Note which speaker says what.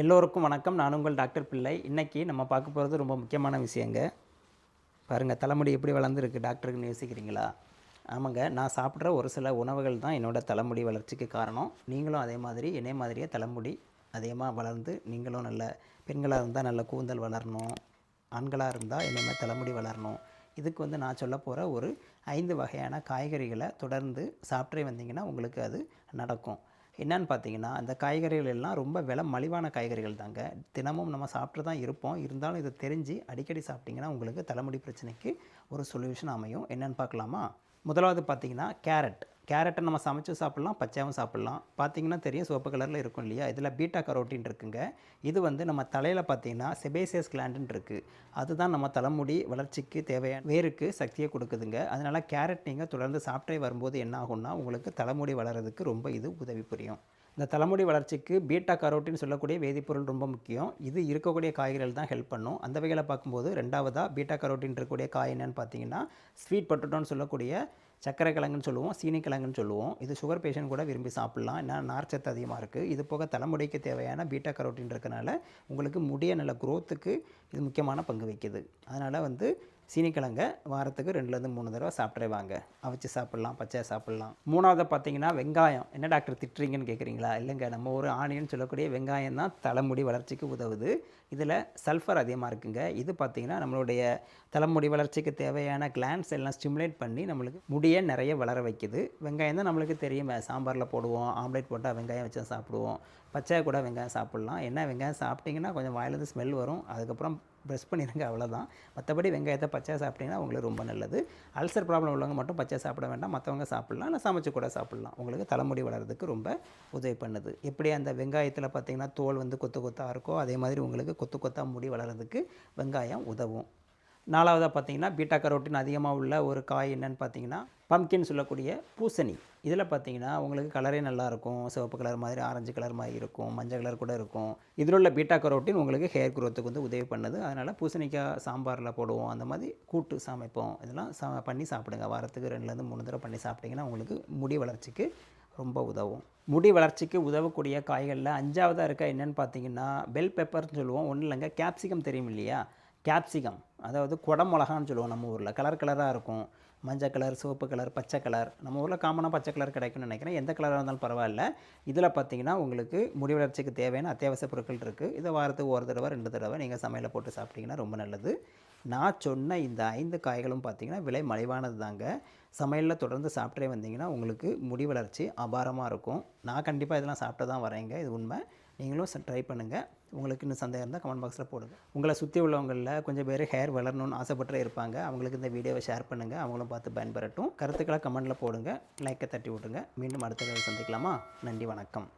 Speaker 1: எல்லோருக்கும் வணக்கம். நான் உங்கள் டாக்டர் பிள்ளை. இன்றைக்கி நம்ம பார்க்க போகிறது ரொம்ப முக்கியமான விஷயங்க. பாருங்கள் தலைமுடி எப்படி வளர்ந்துருக்கு? டாக்டருக்குன்னு யோசிக்கிறீங்களா ஆமாங்க நான் சாப்பிட்ற ஒரு சில உணவுகள் தான் என்னோடய தலைமுடி வளர்ச்சிக்கு காரணம். நீங்களும் அதே மாதிரி என்னே மாதிரியே தலைமுடி அதிகமாக வளர்ந்து நீங்களும் நல்ல பெண்களாக இருந்தால் நல்ல கூந்தல் வளரணும். ஆண்களாக இருந்தால் என்னமே தலைமுடி வளரணும். இதுக்கு வந்து நான் சொல்ல போகிற ஒரு ஐந்து வகையான காய்கறிகளை தொடர்ந்து சாப்பிட்டே வந்தீங்கன்னா உங்களுக்கு அது நடக்கும். என்னன்னு பார்த்தீங்கன்னா அந்த காய்கறிகள் எல்லாம் ரொம்ப விலை மலிவான காய்கறிகள் தாங்க. தினமும் நம்ம சாப்பிட்டு தான் இருப்போம். இருந்தாலும் இதை தெரிஞ்சு அடிக்கடி சாப்பிட்டிங்கன்னா உங்களுக்கு தலைமுடி பிரச்சனைக்கு ஒரு சொல்யூஷன் அமையும். என்னென்னு பார்க்கலாமா? முதலாவது பார்த்தீங்கன்னா கேரட் கேரட்டை நம்ம சமைச்சு சாப்பிட்லாம் பச்சையாகவும் சாப்பிட்லாம். பார்த்தீங்கன்னா தெரியும் சிவப்பு கலரில் இருக்கும் இல்லையா? இதில் பீட்டா கரோட்டின் இருக்குங்க. இது வந்து நம்ம தலையில் பார்த்தீங்கன்னா செபேசியஸ் கிளாண்டுன்னு இருக்குது அதுதான் நம்ம தலைமுடி வளர்ச்சிக்கு தேவையான வேருக்கு சக்தியை கொடுக்குதுங்க. அதனால் கேரட் நீங்கள் தொடர்ந்து சாப்பிட்டே வரும்போது என்ன ஆகும்னா உங்களுக்கு தலைமுடி வளர்கிறதுக்கு ரொம்ப இது உதவி புரியும். இந்த தலைமுடி வளர்ச்சிக்கு பீட்டா கரோட்டின்னு சொல்லக்கூடிய வேதிப்பொருள் ரொம்ப முக்கியம். இது இருக்கக்கூடிய காய்கறிகள் தான் ஹெல்ப் பண்ணும். அந்த வகையில் பார்க்கும்போது ரெண்டாவதாக பீட்டா கரோட்டின் இருக்கக்கூடிய காய் என்னன்னு பார்த்தீங்கன்னா ஸ்வீட் பொட்டட்டோன்னு சொல்லக்கூடிய சர்க்கரை கிழங்குன்னு சொல்லுவோம் சீனி கிழங்குன்னு சொல்லுவோம். இது சுகர் பேஷண்ட் கூட விரும்பி சாப்பிட்லாம். ஏன்னா நார்ச்சத்து அதிகமாக இருக்குது இது போக தலைமுடிக்கு தேவையான பீட்டா கரோட்டின் இருக்கனால உங்களுக்கு முடிய நல்ல குரோத்துக்கு இது முக்கியமான பங்கு வகிக்குது. அதனால் வந்து சீனிக்கிழங்க வாரத்துக்கு ரெண்டுலேருந்து மூணு தடவை சாப்பிட்றே வாங்க அவிச்சு சாப்பிட்லாம் பச்சையாக சாப்பிட்லாம். மூணாவது பார்த்தீங்கன்னா வெங்காயம். என்ன டாக்டர் திட்டுறீங்கன்னு கேட்குறீங்களா? இல்லைங்க நம்ம ஒரு ஆனியன் சொல்லக்கூடிய வெங்காயம் தான் தலைமுடி வளர்ச்சிக்கு உதவுது. இதில் சல்ஃபர் அதிகமாக இருக்குங்க. இது பார்த்திங்கன்னா நம்மளுடைய தலைமுடி வளர்ச்சிக்கு தேவையான கிளான்ஸ் எல்லாம் ஸ்டிமுலேட் பண்ணி நம்மளுக்கு முடியை நிறைய வளர வைக்குது. வெங்காயம் தான் நம்மளுக்கு தெரியும். சாம்பாரில் போடுவோம் ஆம்லேட் போட்டால் வெங்காயம் வச்சு சாப்பிடுவோம். பச்சையாக கூட வெங்காயம் சாப்பிட்லாம். என்ன வெங்காயம் சாப்பிட்டிங்கன்னா கொஞ்சம் வாயிலேருந்து ஸ்மெல் வரும். அதுக்கப்புறம் ப்ரெஸ் பண்ணிடுங்க அவ்வளோதான் மற்றபடி வெங்காயத்தை பச்சை சாப்பிட்டீங்கன்னா உங்களுக்கு ரொம்ப நல்லது. அல்சர் ப்ராப்ளம் உள்ளவங்க மட்டும் பச்சை சாப்பிட வேண்டாம். மற்றவங்க சாப்பிட்லாம் இல்லை சமைச்சு கூட சாப்பிட்லாம். உங்களுக்கு தலைமுடி வளர்கிறதுக்கு ரொம்ப உதவி பண்ணுது. எப்படி அந்த வெங்காயத்தில் பார்த்தீங்கன்னா தோல் வந்து கொத்து கொத்தாக இருக்கோ அதே மாதிரி உங்களுக்கு கொத்து கொத்தாக முடி வளர்கிறதுக்கு வெங்காயம் உதவும். நாலாவதாக பார்த்தீங்கன்னா பீட்டா கரோட்டின் அதிகமாக உள்ள ஒரு காய் என்னன்னு பார்த்தீங்கன்னா பம்கின் சொல்லக்கூடிய பூசணி. இதில் பார்த்தீங்கன்னா உங்களுக்கு கலரே நல்லாயிருக்கும் சிவப்பு கலர் மாதிரி ஆரஞ்சு கலர் மாதிரி இருக்கும். மஞ்சள் கலர் கூட இருக்கும். இதில் உள்ள பீட்டா கரோட்டின் உங்களுக்கு ஹேர் குரோத்துக்கு வந்து உதவி பண்ணுது. அதனால் பூசணிக்காய் சாம்பாரில் போடுவோம். அந்த மாதிரி கூட்டு சமைப்போம். இதெல்லாம் சா பண்ணி சாப்பிடுங்க. வாரத்துக்கு ரெண்டுலேருந்து மூணு தடவை பண்ணி சாப்பிட்டிங்கன்னா உங்களுக்கு முடி வளர்ச்சிக்கு ரொம்ப உதவும். முடி வளர்ச்சிக்கு உதவக்கூடிய காய்களில் அஞ்சாவதாக இருக்க என்னென்னு பார்த்தீங்கன்னா பெல் பெப்பர்னு சொல்லுவோம். ஒன்றும் இல்லைங்க. கேப்சிகம் தெரியும் இல்லையா? கேப்சிகம் அதாவது குடமிளகான்னு சொல்லுவோம் நம்ம ஊரில். கலர் கலராக இருக்கும். மஞ்சள் கலர் சிவப்பு கலர் பச்சை கலர் நம்ம ஊரில் காமனாக பச்சை கலர் கிடைக்கும்னு நினைக்கிறேன். எந்த கலராக இருந்தாலும் பரவாயில்ல. இதில் பார்த்தீங்கன்னா உங்களுக்கு முடி வளர்ச்சிக்கு தேவையான அத்தியாவசிய பொருட்கள் இருக்குது இதை வாரத்துக்கு ஒரு தடவை ரெண்டு தடவை நீங்கள் சமையலில் போட்டு சாப்பிட்டீங்கன்னா ரொம்ப நல்லது. நான் சொன்ன இந்த ஐந்து காய்களும் பார்த்தீங்கன்னா விலை மலிவானது தாங்க சமையலில் தொடர்ந்து சாப்பிட்டே வந்தீங்கன்னா உங்களுக்கு முடி வளர்ச்சி அபாரமாக இருக்கும். நான் கண்டிப்பாக இதெல்லாம் சாப்பிட்டு தான் வரேங்க இது உண்மை. நீங்களும் ட்ரை பண்ணுங்கள் உங்களுக்கு இன்னும் சந்தேகம் இருந்தால் கமெண்ட் பாக்ஸில் போடுங்க. உங்களை சுற்றி உள்ளவங்களில் கொஞ்சம் பேர் ஹேர் வளரணும்னு ஆசைப்பட்டு இருப்பாங்க. அவங்களுக்கு இந்த வீடியோவை ஷேர் பண்ணுங்கள் அவங்களும் பார்த்து பயன்பெறட்டும். கருத்துக்களை கமெண்ட்டில் போடுங்க. லைக்கை தட்டி விட்டுருங்க. மீண்டும் அடுத்த சந்திக்கலாமா? நன்றி வணக்கம்.